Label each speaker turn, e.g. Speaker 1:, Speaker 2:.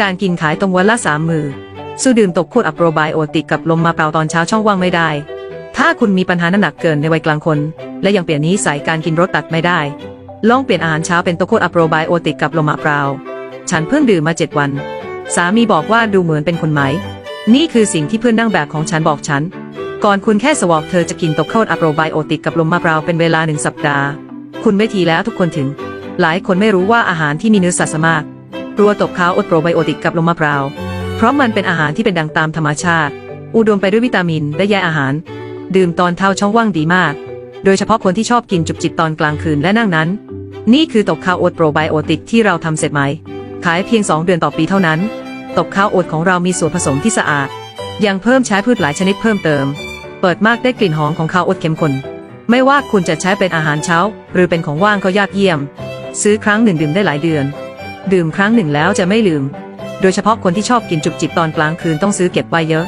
Speaker 1: การกินขายตรงวันละสามมือสู้ดื่มตกขวดอัปโรไบโอติกกับลมมะพร้าตอนเช้าช่องว่างไม่ได้ ถ้าคุณมีปัญหาน้ำหนักเกินในวัยกลางคน และยังเปลี่ยนนิสัยการกินรสตัดไม่ได้ ลองเปลี่ยนอาหารเช้าเป็นตกขวดอัปโรไบโอติกกับลมมะพร้าฉันเพิ่งดื่มมาเจ็ดวัน สามีบอกว่าดูเหมือนเป็นคนไหม นี่คือสิ่งที่เพื่อนนั่งแบบของฉันบอกฉัน ก่อนคุณแค่สวอปเธอจะกินตกข้าวอัปโรไบโอติกกับลมมะพร้าวเป็นเวลาหนึ่งสัปดาห์ คุณไม่ทีแล้วทุกคนถึง หลายคนไม่รู้ว่าอาหารที่มีเนื้อสัตว์มาก รัวตกข้าวอัปโรไบโอติกกับลมมะพร้าว เพราะมันเป็นอาหารที่เป็นดังตามธรรมชาติ อุดมไปด้วยวิตามินและใยอาหาร ดื่มตอนเท้าช่องว่างดีมาก โดยเฉพาะคนที่ชอบกินจุบจิบตอนกลางคืนและนั่งนั้น นี่คือตกข้าวโอตโปรไบโอติกที่เราทำเสร็จไหม ขายเพียง 2 เดือนต่อปีเท่านั้นตกข้าวโอตของเรามีส่วนผสมที่สะอาด ยังเพิ่มใช้พืชหลายชนิดเพิ่มเติม เปิดมากได้กลิ่นหอมของข้าวโอตเข้มข้น ไม่ว่าคุณจะใช้เป็นอาหารเช้า หรือเป็นของว่างก็ยอดเยี่ยม ซื้อครั้งหนึ่งดื่มได้หลายเดือน ดื่มครั้งหนึ่งแล้วจะไม่ลืม โดยเฉพาะคนที่ชอบกินจุบจิบตอนกลางคืนต้องซื้อเก็บไว้เยอะ